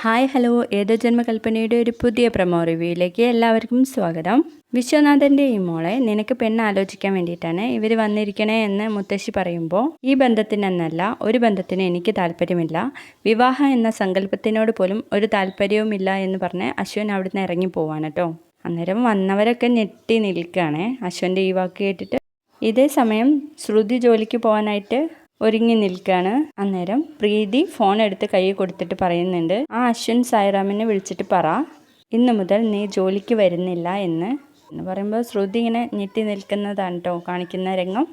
Hi hello. ഏതോ ജന്മകൽപ്പനയുടെ ഒരു പുതിയ പ്രമോ റിവ്യൂയിലേക്ക് എല്ലാവർക്കും സ്വാഗതം. വിശ്വനാഥന്റെ ഈ മോളെ നിനക്ക് പെണ്ണ് ആലോചിക്കാൻ വേണ്ടിയിട്ടാണ് ഇവർ വന്നിരിക്കണേ എന്ന് മുത്തശ്ശി പറയുമ്പോൾ ഈ ബന്ധത്തിനെന്നല്ല ഒരു ബന്ധത്തിന് എനിക്ക് താല്പര്യമില്ല. വിവാഹം എന്ന സങ്കല്പത്തിനോട് പോലും ഒരു താല്പര്യവുമില്ല എന്ന് പറഞ്ഞ് അശ്വൻ അവിടുന്ന് ഇറങ്ങി പോവാണ് കേട്ടോ അന്നേരം വന്നവരൊക്കെ ഞെട്ടി നിൽക്കുകയാണ് അശ്വന്റെ ഈ വാക്ക് കേട്ടിട്ട് ഇതേ സമയം ശ്രുതി ജോലിക്ക് പോകാനായിട്ട് ഒരുങ്ങി നിൽക്കുകയാണ് അന്നേരം പ്രീതി ഫോൺ എടുത്ത് കൈ കൊടുത്തിട്ട് പറയുന്നുണ്ട് ആ അശ്വിൻ സായിറാമിനെ വിളിച്ചിട്ട് പറ. ഇന്നു മുതൽ നീ ജോലിക്ക് വരുന്നില്ല എന്ന്. എന്ന് പറയുമ്പോൾ ശ്രുതി ഇങ്ങനെ ഞെട്ടി നിൽക്കുന്നതാണ് കേട്ടോ കാണിക്കുന്ന രംഗം.